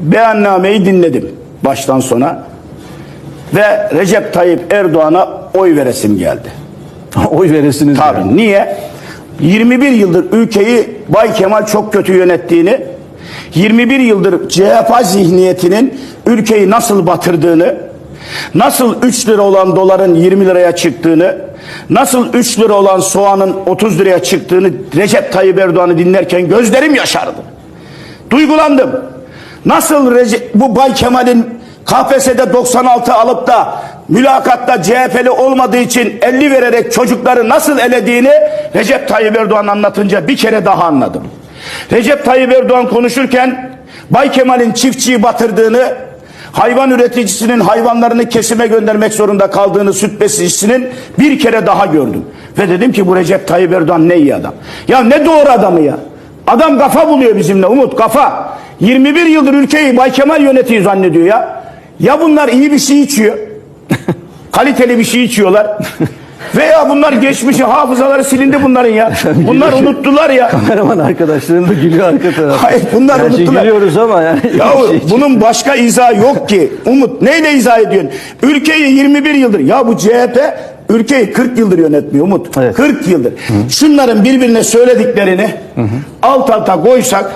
Beyannameyi dinledim baştan sona ve Recep Tayyip Erdoğan'a oy veresim geldi. Oy veresiniz. Tabii. yani. Niye? 21 yıldır ülkeyi Bay Kemal çok kötü yönettiğini, 21 yıldır CHP zihniyetinin ülkeyi nasıl batırdığını, nasıl 3 lira olan doların 20 liraya çıktığını, nasıl 3 lira olan soğanın 30 liraya çıktığını Recep Tayyip Erdoğan'ı dinlerken gözlerim yaşardı. Duygulandım. Nasıl Rece- bu Bay Kemal'in KPSS'de 96 alıp da mülakatta CHP'li olmadığı için 50 vererek çocukları nasıl elediğini Recep Tayyip Erdoğan anlatınca bir kere daha anladım. Recep Tayyip Erdoğan konuşurken Bay Kemal'in çiftçiyi batırdığını, hayvan üreticisinin hayvanlarını kesime göndermek zorunda kaldığını süt besicisinin bir kere daha gördüm. Ve dedim ki bu Recep Tayyip Erdoğan ne iyi adam. Ya ne doğru adamı ya. Adam kafa buluyor bizimle Umut kafa. 21 yıldır ülkeyi Bay Kemal yönetiyor zannediyor ya. Ya bunlar iyi bir şey içiyor. Kaliteli bir şey içiyorlar. Veya bunlar geçmişi hafızaları silindi bunların ya. Bunlar unuttular ya. Kameraman arkadaşlarım da gülüyor arka tarafta. Hayır, bunlar Gerçi unuttular. gülüyoruz ama yani. Ya şey bunun başka izahı yok ki. Umut neyle izah ediyorsun? Ülkeyi 21 yıldır. Ya bu CHP ülkeyi 40 yıldır yönetmiyor Umut. Evet. 40 yıldır. Şunların birbirine söylediklerini alt alta koysak